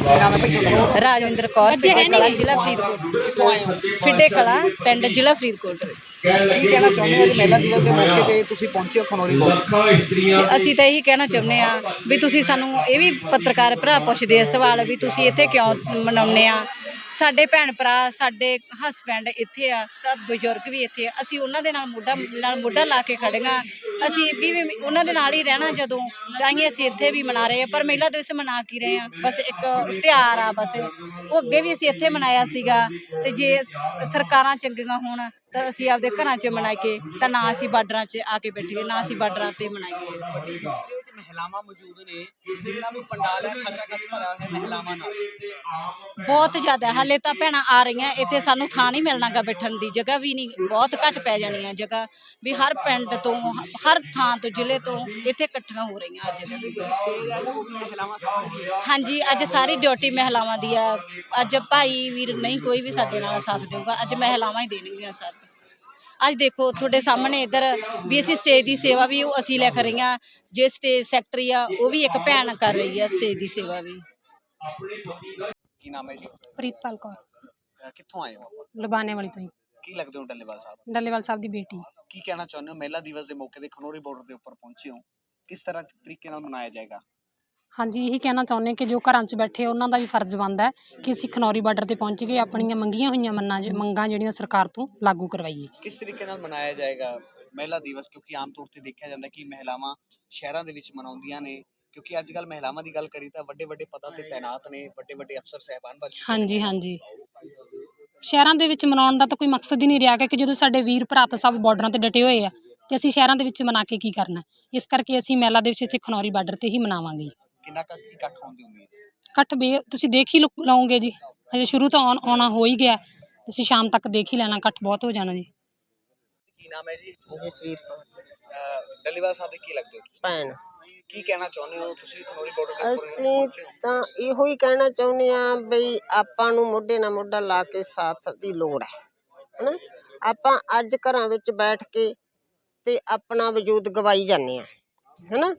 ਰਾਜਵਿੰਦਰ ਕੌਰ ਫਿੱਡੇ ਕਲਾ ਜ਼ਿਲ੍ਹਾ ਫਰੀਦਕੋਟ ਕਿੱਥੋਂ ਆਏ ਹੋ ਫਿੱਡੇ ਕਲਾ ਪਿੰਡ ਜ਼ਿਲ੍ਹਾ ਫਰੀਦਕੋਟ। ਕੀ ਕਹਿਣਾ ਚਾਹੁੰਦੇ ਹੋ ਅੱਜ ਮਹਿਲਾ ਦਿਵਸ ਦੇ ਮੌਕੇ ਤੇ ਤੁਸੀਂ ਪਹੁੰਚੇ ਹੋ ਖਨੌਰੀ ਕੋਲ? ਅਸੀਂ ਤਾਂ ਇਹੀ ਕਹਿਣਾ ਚਾਹੁੰਦੇ ਆ ਵੀ ਤੁਸੀਂ ਸਾਨੂੰ ਇਹ ਵੀ ਪੱਤਰਕਾਰ ਭਰਾ ਪੁੱਛਦੇ ਆ ਸਵਾਲ ਵੀ ਤੁਸੀਂ ਇੱਥੇ ਕਿਉਂ ਮਨਾਉਂਦੇ ਆ? ਸਾਡੇ ਭੈਣ ਭਰਾ ਸਾਡੇ ਹਸਬੈਂਡ ਇੱਥੇ ਆ, ਤਾਂ ਬਜ਼ੁਰਗ ਵੀ ਇੱਥੇ ਆ। ਅਸੀਂ ਉਹਨਾਂ ਦੇ ਨਾਲ ਮੋਢਾ ਨਾਲ ਮੋਢਾ ਲਾ ਕੇ ਖੜੀਆਂ ਅਸੀਂ ਵੀ ਉਹਨਾਂ ਦੇ ਨਾਲ ਹੀ ਰਹਿਣਾ ਜਦੋਂ, ਤਾਂ ਹੀ ਅਸੀਂ ਇੱਥੇ ਵੀ ਮਨਾ ਰਹੇ ਆ ਪਰ ਮਹਿਲਾ ਦਿਵਸ ਮਨਾ ਕੀ ਰਹੇ ਆ ਬਸ ਇੱਕ ਤਿਉਹਾਰ ਆ, ਬਸ। ਉਹ ਅੱਗੇ ਵੀ ਅਸੀਂ ਇੱਥੇ ਮਨਾਇਆ ਸੀਗਾ। ਤੇ ਜੇ ਸਰਕਾਰਾਂ ਚੰਗੀਆਂ ਹੋਣ, ਤਾਂ ਅਸੀਂ ਆਪਦੇ ਘਰਾਂ 'ਚ ਮਨਾਈਏ। ਤਾਂ ਨਾ ਅਸੀਂ ਬਾਰਡਰਾਂ 'ਚ ਆ ਕੇ ਬੈਠੀਏ, ਨਾ ਅਸੀਂ ਬਾਰਡਰਾਂ ਤੇ ਮਨਾਈਏ। ਮਹਿਲਾਵਾਂ ਮੌਜੂਦ ਨੇ ਜਿੰਨਾ ਵੀ ਪੰਡਾਲ ਹੈ ਖੱਚਾ ਖੱਚ ਭਰਾ ਹੈ ਮਹਿਲਾਵਾਂ ਨਾਲ। ਬਹੁਤ ਜ਼ਿਆਦਾ ਹਾਲੇ ਤਾਂ ਭੈਣਾਂ ਆ ਰਹੀਆਂ ਇੱਥੇ ਸਾਨੂੰ ਥਾਂ ਨਹੀਂ ਮਿਲਣਾਗਾ ਬੈਠਣ ਦੀ ਜਗ੍ਹਾ ਵੀ ਨਹੀਂ ਬਹੁਤ ਘੱਟ ਪੈ ਜਾਣੀਆਂ ਜਗ੍ਹਾ ਵੀ ਹਰ ਪਿੰਡ ਤੋਂ ਹਰ ਥਾਂ ਤੋਂ ਜ਼ਿਲ੍ਹੇ ਤੋਂ ਇੱਥੇ ਇਕੱਠੀਆਂ ਹੋ ਰਹੀਆਂ ਅੱਜ। ਹਾਂਜੀ ਅੱਜ ਸਾਰੀ ਡਿਊਟੀ ਮਹਿਲਾਵਾਂ ਦੀ ਆ ਅੱਜ ਭਾਈ ਵੀਰ ਨਹੀਂ ਕੋਈ ਵੀ ਸਾਡੇ ਨਾਲ ਸਾਥ ਦੇਊਗਾ ਅੱਜ ਮਹਿਲਾਵਾਂ ਹੀ ਦੇਣਗੀਆਂ ਸਭ। ਅੱਜ ਦੇਖੋ ਤੁਹਾਡੇ ਸਾਹਮਣੇ ਇੱਧਰ ਵੀ ਅਸੀਂ ਸਟੇਜ ਦੀ ਸੇਵਾ ਵੀ ਉਹ ਅਸੀਂ ਲਿਖ ਰਹੀਆਂ। ਜੇ ਸਟੇਜ ਸੈਕਟਰੀ ਆ ਉਹ ਵੀ ਇੱਕ ਭੈਣ ਕਰ ਰਹੀ ਆ ਸਟੇਜ ਦੀ ਸੇਵਾ ਵੀ। ਕੀ ਨਾਮ ਹੈ ਜੀ? ਪ੍ਰੀਤਪਾਲ ਕੌਰ। ਅਹ ਕਿੱਥੋਂ ਆਏ ਹੋ ਲੁਬਾਨੇ ਵਾਲੀ ਤੋਂ ਹੀ। ਕੀ ਲੱਗਦੇ ਹੋ ਡੱਲੇਵਾਲ ਸਾਹਿਬ? ਡੱਲੇਵਾਲ ਸਾਹਿਬ ਦੀ ਬੇਟੀ। ਕੀ ਕਹਿਣਾ ਚਾਹੁੰਦੇ ਹੋ? ਮਹਿਲਾ ਦਿਵਸ ਦੇ ਮੌਕੇ ਤੇ ਖਨੌਰੀ ਬਾਰਡਰ ਦੇ ਉੱਪਰ ਪਹੁੰਚੇ ਹੋ। ਕਿਸ ਤਰ੍ਹਾਂ ਤਰੀਕੇ ਨਾਲ ਮਨਾਇਆ ਜਾਏਗਾ? ਹਾਂਜੀ ਇਹੀ ਕਹਿਣਾ ਚਾਹੁੰਦੇ ਕਿ ਜੋ ਘਰਾਂ 'ਚ ਬੈਠੇ ਉਹਨਾਂ ਦਾ ਵੀ ਫਰਜ਼ ਬਣਦਾ ਹੈ ਕਿ ਅਸੀਂ ਖਨੌਰੀ ਬਾਰਡਰ ਤੇ ਪਹੁੰਚ ਕੇ ਆਪਣੀਆਂ ਮੰਗੀਆਂ ਹੋਈਆਂ ਮੰਨਾਂ ਜ- ਮੰਗਾਂ ਜਿਹੜੀਆਂ ਸਰਕਾਰ ਤੋਂ ਲਾਗੂ ਕਰਵਾਈਏ। ਕਿਸ ਤਰੀਕੇ ਨਾਲ ਮਨਾਇਆ ਜਾਏਗਾ ਮਹਿਲਾ ਦਿਵਸ? ਕਿਉਂਕਿ ਆਮ ਤੌਰ ਤੇ ਦੇਖਿਆ ਜਾਂਦਾ ਕਿ ਮਹਿਲਾਵਾਂ ਸ਼ਹਿਰਾਂ ਦੇ ਵਿੱਚ ਮਨਾਉਂਦੀਆਂ ਨੇ ਕਿਉਂਕਿ ਅੱਜ ਕੱਲ ਮਹਿਲਾਵਾਂ ਦੀ ਗੱਲ ਕਰੀ ਤਾਂ ਵੱਡੇ ਵੱਡੇ ਪਦਾਂ ਤੇ ਤਾਇਨਾਤ ਨੇ ਵੱਡੇ ਵੱਡੇ ਅਫਸਰ ਸਹਿਬਾਨ ਬਣ ਚੁੱਕੇ। ਹਾਂਜੀ ਹਾਂਜੀ। ਸ਼ਹਿਰਾਂ ਦੇ ਵਿੱਚ ਮਨਾਉਣ ਦਾ ਤਾਂ ਕੋਈ ਮਕਸਦ ਹੀ ਨਹੀਂ ਰਿਹਾ ਕਿ ਜਦੋਂ ਸਾਡੇ ਵੀਰ ਭਰਾ ਤਾਂ ਸਭ ਬਾਰਡਰਾਂ ਤੇ ਡਟੇ ਹੋਏ ਆ ਤੇ ਅਸੀਂ ਸ਼ਹਿਰਾਂ ਦੇ ਵਿੱਚ ਮਨਾ ਕੇ ਕੀ ਕਰਨਾ? ਇਸ ਕਰਕੇ ਅਸੀਂ ਮੇਲਾ ਦੇ ਵਿੱਚ ਇੱਥੇ ਖਨੌਰੀ ਬਾਰਡਰ ਤੇ ਹੀ ਮਨਾਵਾਂਗੇ। ਕਿੰਨਾ ਕੁ ਇਕੱਠ ਹੋਣ ਦੀ ਉਮੀਦ ਹੈ? ਇਕੱਠ ਬੇ ਤੁਸੀਂ ਦੇਖ ਹੀ ਲਓਗੇ ਜੀ। ਹਜੇ ਸ਼ੁਰੂ ਤੋਂ ਆਉਣ- ਆਉਣਾ ਹੋ ਹੀ ਗਿਆ। ਤੁਸੀਂ ਸ਼ਾਮ ਤੱਕ ਦੇਖ ਹੀ ਲੈਣਾ ਇਕੱਠ ਬਹੁਤ ਹੋ ਜਾਣਾ ਜੀ। ਕੀ ਨਾਮ ਹੈ ਜੀ? ਜਸਵੀਰ ਕੌਰ। ਅਹ ਡੱਲੇਵਾਲ ਸਾਹਿਬ ਦੇ ਕੀ ਲੱਗਦੇ ਹੋ? ਭੈਣ। ਕੀ ਕਹਿਣਾ ਚਾਹੁੰਦੇ ਹੋ? ਤੁਸੀਂ ਖਨੌਰੀ ਬਾਰਡਰ ਉੱਪਰ ਅਸੀਂ ਪਹੁੰਚੇ ਹੋ। ਤਾਂ ਇਹੋ ਹੀ ਕਹਿਣਾ ਚਾਹੁੰਦੇ ਆ ਬਈ ਆਪਾਂ ਨੂੰ ਮੋਢੇ ਨਾਲ ਮੋਢਾ ਲਾ ਕੇ ਸਾਥ ਦੀ ਲੋੜ ਹੈ। ਹਨਾ? ਆਪਾਂ ਅੱਜ ਘਰਾਂ ਵਿੱਚ ਬੈਠ ਕੇ ਤੇ ਆਪਣਾ ਵਜੂਦ ਗਵਾਈ ਜਾਂਦੇ ਆ ਹਨਾ?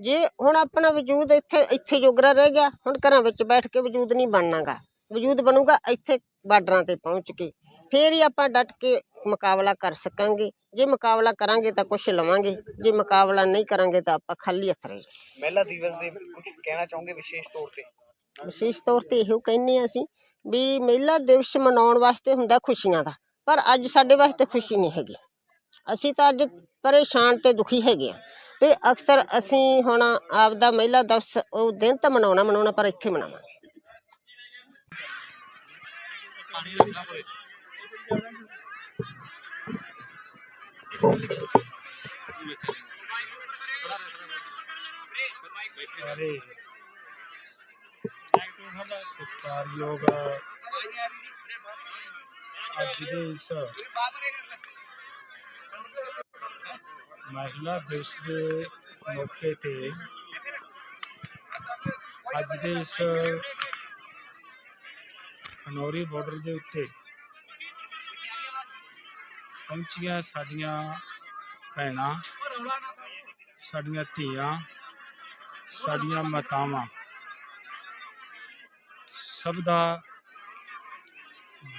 ਜੇ ਹੁਣ ਆਪਣਾ ਵਜੂਦ ਇੱਥੇ ਇੱਥੇ ਜੋਗਰਾ ਰਹਿ ਗਿਆ ਹੁਣ ਘਰਾਂ ਵਿੱਚ ਬੈਠ ਕੇ ਵਜੂਦ ਨਹੀਂ ਬਣਨਾਗਾ। ਵਜੂਦ ਬਣੂਗਾ ਇੱਥੇ ਬਾਰਡਰਾਂ ਤੇ ਪਹੁੰਚ ਕੇ। ਫੇਰ ਹੀ ਆਪਾਂ ਡਟ ਕੇ ਮੁਕਾਬਲਾ ਕਰ ਸਕਾਂਗੇ। ਜੇ ਮੁਕਾਬਲਾ ਕਰਾਂਗੇ ਤਾਂ ਕੁਝ ਲਵਾਂਗੇ। ਜੇ ਮੁਕਾਬਲਾ ਨਹੀਂ ਕਰਾਂਗੇ ਤਾਂ ਆਪਾਂ ਖਾਲੀ ਹੱਥ ਰਹਿ। ਮਹਿਲਾ ਦਿਵਸ ਦੇ ਕੁਝ ਕਹਿਣਾ ਚਾਹੋਗੇ ਵਿਸ਼ੇਸ਼ ਤੌਰ ਤੇ? ਵਿਸ਼ੇਸ਼ ਤੌਰ ਤੇ ਇਹੋ ਕਹਿੰਨੇ ਆ ਅਸੀਂ ਵੀ ਮਹਿਲਾ ਦਿਵਸ ਮਨਾਉਣ ਵਾਸਤੇ ਹੁੰਦਾ ਖੁਸ਼ੀਆਂ ਦਾ ਪਰ ਅੱਜ ਸਾਡੇ ਵਾਸਤੇ ਖੁਸ਼ੀ ਨਹੀਂ ਹੈਗੀ। ਅਸੀਂ ਤਾਂ ਅੱਜ ਪਰੇਸ਼ਾਨ ਤੇ ਦੁਖੀ ਹੈਗੇ ਆ। ਵੀ ਅਕਸਰ ਅਸੀਂ ਹੁਣ ਆਪਦਾ ਮਹਿਲਾ ਦਿਵਸ ਉਹ ਦਿਨ ਤਾਂ ਮਨਾਉਣਾ ਮਨਾਉਣਾ ਪਰ ਇੱਥੇ ਮਨਾਵਾਂਗੇ। ਸਾਰੇ ਸਤਿਕਾਰਯੋਗ ਅੱਜ ਦੇ ਇਸ ਮਹਿਲਾ ਦਿਵਸ ਦੇ ਮੌਕੇ ਤੇ ਅੱਜ ਦੇ ਇਸ ਖਨੌਰੀ ਬਾਰਡਰ ਦੇ ਉੱਤੇ ਪਹੁੰਚੀਆਂ ਸਾਡੀਆਂ ਭੈਣਾਂ, ਸਾਡੀਆਂ ਧੀਆਂ, ਸਾਡੀਆਂ ਮਾਤਾਵਾਂ। ਸਭ ਦਾ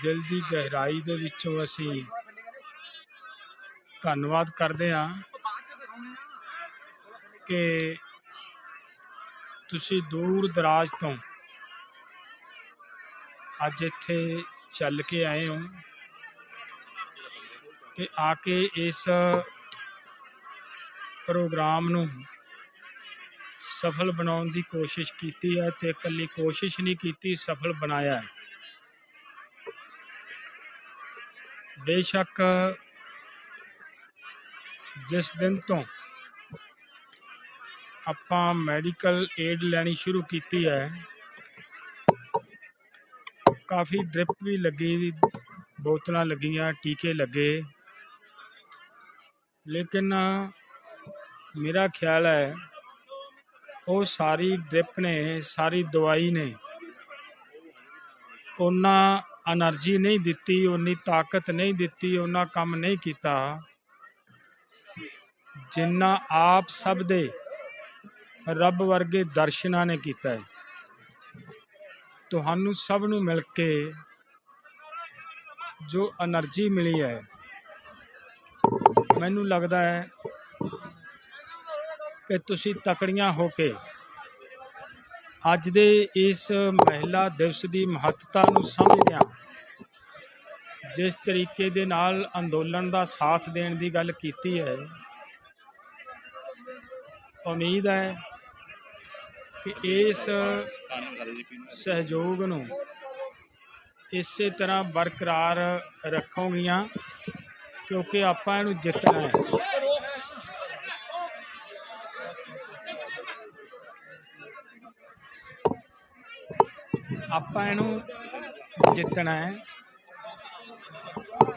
ਦਿਲ ਦੀ ਗਹਿਰਾਈ ਦੇ ਵਿੱਚੋਂ ਅਸੀਂ ਧੰਨਵਾਦ ਕਰਦੇ ਹਾਂ। ਕਿ ਤੁਸੀਂ ਦੂਰ ਦਰਾਜ ਤੋਂ ਅੱਜ ਇੱਥੇ ਚੱਲ ਕੇ ਆਏ ਹੋ ਤੇ ਆ ਕੇ ਇਸ ਪ੍ਰੋਗਰਾਮ ਨੂੰ ਸਫਲ ਬਣਾਉਣ ਦੀ ਕੋਸ਼ਿਸ਼ ਕੀਤੀ ਹੈ ਤੇ ਇਕੱਲੀ ਕੋਸ਼ਿਸ਼ ਨਹੀਂ ਕੀਤੀ, ਸਫਲ ਬਣਾਇਆ ਹੈ। ਬੇਸ਼ੱਕ जिस दिन तो आप मैडिकल एड लैनी शुरू की है, काफ़ी ड्रिप भी लगी, बोतल लगिया, टीके लगे। लेकिन, मेरा ख्याल है वो सारी ड्रिप ने, सारी दवाई ने, उन्ना एनर्जी नहीं दिती उन्नी ताकत नहीं दिती उन्ना कम नहीं किया ਜਿੰਨਾ ਆਪ ਸਭ ਦੇ ਰੱਬ ਵਰਗੇ ਦਰਸ਼ਨਾਂ ਨੇ ਕੀਤਾ ਹੈ। ਤੁਹਾਨੂੰ ਸਭ ਨੂੰ ਮਿਲ ਕੇ ਜੋ એનર્ਜੀ ਮਿਲੀ ਹੈ, ਮੈਨੂੰ ਲੱਗਦਾ ਹੈ ਕਿ ਤੁਸੀਂ ਤਕੜੀਆਂ ਹੋ ਕੇ ਅੱਜ ਦੇ ਇਸ ਮਹਿਲਾ ਦਿਵਸ ਦੀ ਮਹੱਤਤਾ ਨੂੰ ਸਮਝਦਿਆਂ ਜਿਸ ਤਰੀਕੇ ਦੇ ਨਾਲ ਅੰਦੋਲਨ ਦਾ ਸਾਥ ਦੇਣ ਦੀ ਗੱਲ ਕੀਤੀ ਹੈ ਉਮੀਦ ਹੈ ਕਿ ਇਸ ਸਹਿਯੋਗ ਨੂੰ ਇਸੇ ਤਰ੍ਹਾਂ ਬਰਕਰਾਰ ਰੱਖੋਗੀਆਂ, ਕਿਉਂਕਿ ਆਪਾਂ ਇਹਨੂੰ ਜਿੱਤਣਾ ਹੈ। ਆਪਾਂ ਇਹਨੂੰ ਜਿੱਤਣਾ ਹੈ।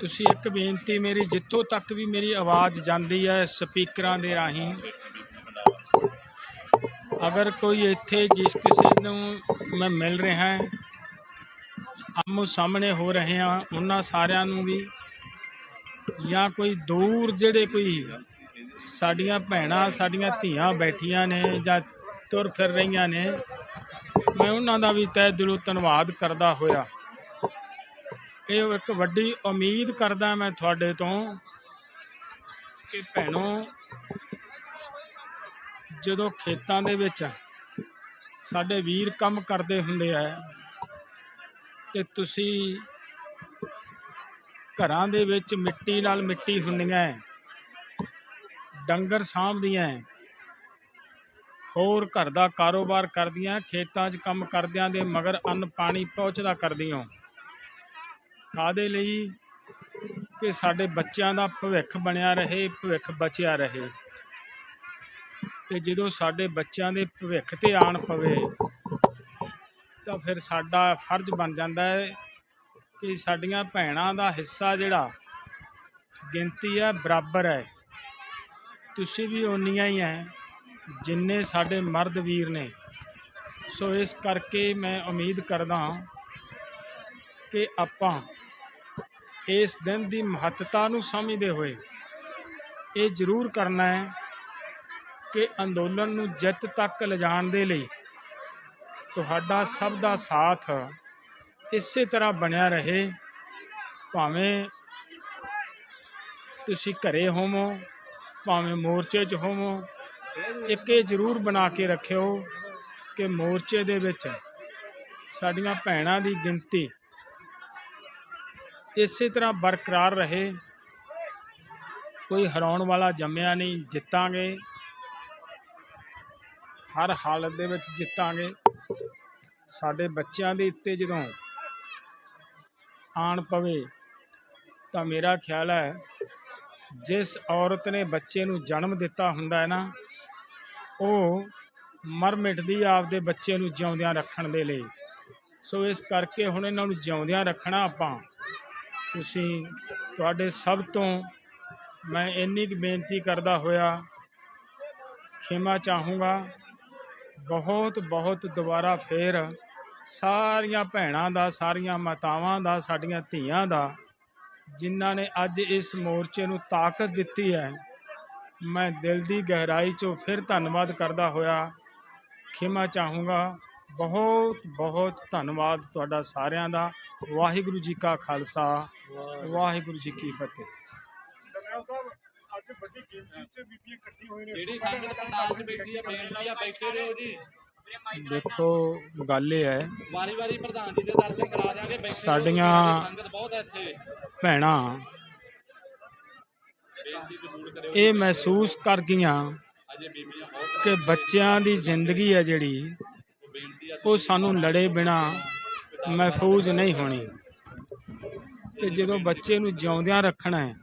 ਤੁਸੀਂ ਇੱਕ ਬੇਨਤੀ, ਮੇਰੀ ਜਿੱਥੋਂ ਤੱਕ ਵੀ ਮੇਰੀ ਆਵਾਜ਼ ਜਾਂਦੀ ਹੈ ਸਪੀਕਰਾਂ ਦੇ ਰਾਹੀਂ ਅਗਰ ਕੋਈ ਇੱਥੇ ਜਿਸ ਕਿਸੇ ਨੂੰ ਮੈਂ ਮਿਲ ਰਿਹਾ ਹਾਂ, ਆਮੋ ਸਾਹਮਣੇ ਹੋ ਰਹੇ ਹਾਂ, ਉਹਨਾਂ ਸਾਰਿਆਂ ਨੂੰ ਵੀ, ਜਾਂ ਕੋਈ ਦੂਰ ਜਿਹੜੇ ਕੋਈ ਸਾਡੀਆਂ ਭੈਣਾਂ, ਸਾਡੀਆਂ ਧੀਆਂ ਬੈਠੀਆਂ ਨੇ ਜਾਂ ਤੁਰ ਫਿਰ ਰਹੀਆਂ ਨੇ, ਮੈਂ ਉਹਨਾਂ ਦਾ ਵੀ ਤਹਿ ਦਿਲੋਂ ਧੰਨਵਾਦ ਕਰਦਾ ਹੋਇਆ। ਇਹ ਇੱਕ ਵੱਡੀ ਉਮੀਦ ਕਰਦਾ ਮੈਂ ਤੁਹਾਡੇ ਤੋਂ ਕਿ ਭੈਣੋ ਜਦੋਂ ਖੇਤਾਂ ਦੇ ਵਿੱਚ ਸਾਡੇ ਵੀਰ ਕੰਮ ਕਰਦੇ ਹੁੰਦੇ ਆ ਤੇ ਤੁਸੀਂ ਘਰਾਂ ਦੇ ਵਿੱਚ ਮਿੱਟੀ ਨਾਲ ਮਿੱਟੀ ਹੁੰਦੀਆਂ ਡੰਗਰ ਸਾਂਭਦੀਆਂ ਹੋਰ ਘਰ ਦਾ ਕਾਰੋਬਾਰ ਕਰਦੀਆਂ, ਖੇਤਾਂ 'ਚ ਕੰਮ ਕਰਦਿਆਂ ਦੇ ਮਗਰ ਅੰਨ ਪਾਣੀ ਪਹੁੰਚਦਾ ਕਰਦੀਆਂ ਕਾਦੇ ਲਈ? ਕਿ ਸਾਡੇ ਬੱਚਿਆਂ ਦਾ ਭਵਿੱਖ ਬਣਿਆ ਰਹੇ, ਭਵਿੱਖ ਬਚਿਆ ਰਹੇ। ਤੇ ਜਦੋਂ ਸਾਡੇ ਬੱਚਿਆਂ ਦੇ ਭਵਿੱਖ ਤੇ ਆਣ ਪਵੇ, ਤਾਂ ਫਿਰ ਸਾਡਾ ਫਰਜ਼ ਬਣ ਜਾਂਦਾ ਹੈ ਕਿ ਸਾਡੀਆਂ ਭੈਣਾਂ ਦਾ ਹਿੱਸਾ ਜਿਹੜਾ, ਗਿਣਤੀ ਹੈ, ਬਰਾਬਰ ਹੈ। ਤੁਸੀਂ ਵੀ ਓਨੀਆਂ ਹੀ ਹੈ, ਜਿੰਨੇ ਸਾਡੇ ਮਰਦ ਵੀਰ ਨੇ। ਸੋ ਇਸ ਕਰਕੇ ਮੈਂ ਉਮੀਦ ਕਰਦਾ ਹਾਂ ਕਿ ਆਪਾਂ ਇਸ ਦਿਨ ਦੀ ਮਹੱਤਤਾ ਨੂੰ ਸਮਝਦੇ ਹੋਏ ਇਹ ਜ਼ਰੂਰ ਕਰਨਾ ਹੈ ਕਿ ਅੰਦੋਲਨ ਨੂੰ ਜਿੱਤ ਤੱਕ ਲਿਜਾਣ ਦੇ ਲਈ ਤੁਹਾਡਾ ਸਭ ਦਾ ਸਾਥ ਇਸੇ ਤਰ੍ਹਾਂ ਬਣਿਆ ਰਹੇ। ਭਾਵੇਂ ਤੁਸੀਂ ਘਰੇ ਹੋਵੋ, ਭਾਵੇਂ ਮੋਰਚੇ 'ਚ ਹੋਵੋ, ਇੱਕ ਇਹ ਜ਼ਰੂਰ ਬਣਾ ਕੇ ਰੱਖਿਓ ਕਿ ਮੋਰਚੇ ਦੇ ਵਿੱਚ ਸਾਡੀਆਂ ਭੈਣਾਂ ਦੀ ਗਿਣਤੀ ਇਸੇ ਤਰ੍ਹਾਂ ਬਰਕਰਾਰ ਰਹੇ। ਕੋਈ ਹਰਾਉਣ ਵਾਲਾ ਜੰਮਿਆ ਨਹੀਂ, ਜਿੱਤਾਂਗੇ। ਹਰ ਹਾਲਤ ਦੇ ਵਿੱਚ ਜਿੱਤਾਂਗੇ। ਸਾਡੇ ਬੱਚਿਆਂ ਦੇ ਉੱਤੇ ਜਦੋਂ ਆਣ ਪਵੇ, ਤਾਂ ਮੇਰਾ ਖਿਆਲ ਹੈ, ਜਿਸ ਔਰਤ ਨੇ ਬੱਚੇ ਨੂੰ ਜਨਮ ਦਿੱਤਾ ਹੁੰਦਾ ਹੈ ਨਾ, ਉਹ ਮਰ ਮਿਟਦੀ ਆਪਦੇ ਬੱਚੇ ਨੂੰ ਜਿਉਂਦਿਆਂ ਰੱਖਣ ਦੇ ਲਈ। ਸੋ ਇਸ ਕਰਕੇ ਹੁਣ ਇਹਨਾਂ ਨੂੰ ਜਿਉਂਦਿਆਂ ਰੱਖਣਾ ਆਪਾਂ। ਤੁਸੀਂ, ਤੁਹਾਡੇ ਸਭ ਤੋਂ ਮੈਂ ਇੰਨੀ ਕੁ ਬੇਨਤੀ ਕਰਦਾ ਹੋਇਆ, ਖਿਮਾ ਚਾਹੂੰਗਾ ਬਹੁਤ ਬਹੁਤ ਦੁਬਾਰਾ ਫੇਰ ਸਾਰੀਆਂ ਭੈਣਾਂ ਦਾ ਸਾਰੀਆਂ ਮਾਤਾਵਾਂ ਦਾ ਸਾਡੀਆਂ ਧੀਆਂ ਦਾ ਜਿਨ੍ਹਾਂ ਨੇ ਅੱਜ ਇਸ ਮੋਰਚੇ ਨੂੰ ਤਾਕਤ ਦਿੱਤੀ ਹੈ ਮੈਂ ਦਿਲ ਦੀ ਗਹਿਰਾਈ 'ਚੋਂ ਫਿਰ ਧੰਨਵਾਦ ਕਰਦਾ ਹੋਇਆ ਖਿਮਾ ਚਾਹੂੰਗਾ। ਬਹੁਤ ਬਹੁਤ ਧੰਨਵਾਦ ਤੁਹਾਡਾ ਸਾਰਿਆਂ ਦਾ। ਵਾਹਿਗੁਰੂ ਜੀ ਕਾ ਖਾਲਸਾ। ਵਾਹਿਗੁਰੂ। ਜੀ ਕੀ ਫਤਿਹ। ਅੱਜ ਵੱਡੀ ਗਿਣਤੀ 'ਚ ਬੀਬੀਆਂ ਇਕੱਠੀ ਹੋਈ ਨੇ। ਜਿਹੜੀ ਸੰਗਤ ਪੰਡਾਲ 'ਚ ਬੈਠੀ ਆ ਬੇਨਤੀ ਆ ਬੈਠੇ ਰਹੋ ਜੀ। ਦੇਖੋ ਗੱਲ ਇਹ ਹੈ। ਵਾਰੀ ਵਾਰੀ ਪ੍ਰਧਾਨ ਜੀ ਦੇ ਦਰਸ਼ਨ ਕਰਾ ਦਿਆਂਗੇ ਬੈਠੇ ਸਾਡੀਆਂ- ਸੰਗਤ ਬਹੁਤ ਹੈ ਇੱਥੇ। ਭੈਣਾਂ ਇਹ ਮਹਿਸੂਸ ਕਰ ਗਈਆਂ ਕਿ ਬੱਚਿਆਂ ਦੀ ਜ਼ਿੰਦਗੀ ਹੈ ਜਿਹੜੀ ਉਹ ਸਾਨੂੰ ਲੜੇ ਬਿਨਾ ਮਹਿਫੂਜ਼ ਨਹੀਂ ਹੋਣੀ। ਤੇ ਜਦੋਂ ਬੱਚੇ ਨੂੰ ਜਿਉਂਦਿਆਂ ਰੱਖਣਾ ਹੈ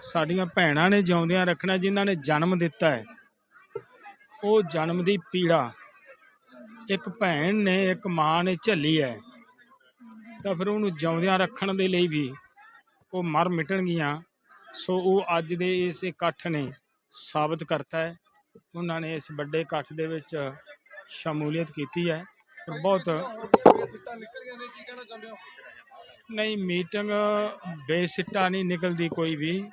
ਸਾਡੀਆਂ ਭੈਣਾਂ ਨੇ ਜਿਉਂਦਿਆਂ ਰੱਖਣਾ ਜਿਨ੍ਹਾਂ ਨੇ ਜਨਮ ਦਿੱਤਾ ਹੈ। ਉਹ ਜਨਮ ਦੀ ਪੀੜਾ ਇੱਕ ਭੈਣ ਨੇ ਇੱਕ ਮਾਂ ਨੇ ਝੱਲੀ ਹੈ। ਤਾਂ ਫਿਰ ਉਹਨੂੰ ਜਿਉਂਦਿਆਂ ਰੱਖਣ ਦੇ ਲਈ ਵੀ ਉਹ ਮਰ ਮਿਟਣਗੀਆਂ। ਸੋ ਉਹ ਅੱਜ ਦੇ ਇਸ ਇਕੱਠ ਨੇ ਸਾਬਤ ਕਰਤਾ ਹੈ। ਉਹਨਾਂ ਨੇ ਇਸ ਵੱਡੇ ਇਕੱਠ ਦੇ ਵਿੱਚ ਸ਼ਮੂਲੀਅਤ ਕੀਤੀ ਹੈ। ਬਹੁਤ ਨਹੀਂ ਮੀਟਿੰਗ ਬੇਸਿੱਟਾ ਨਹੀਂ ਨਿਕਲਦੀ ਕੋਈ ਵੀ।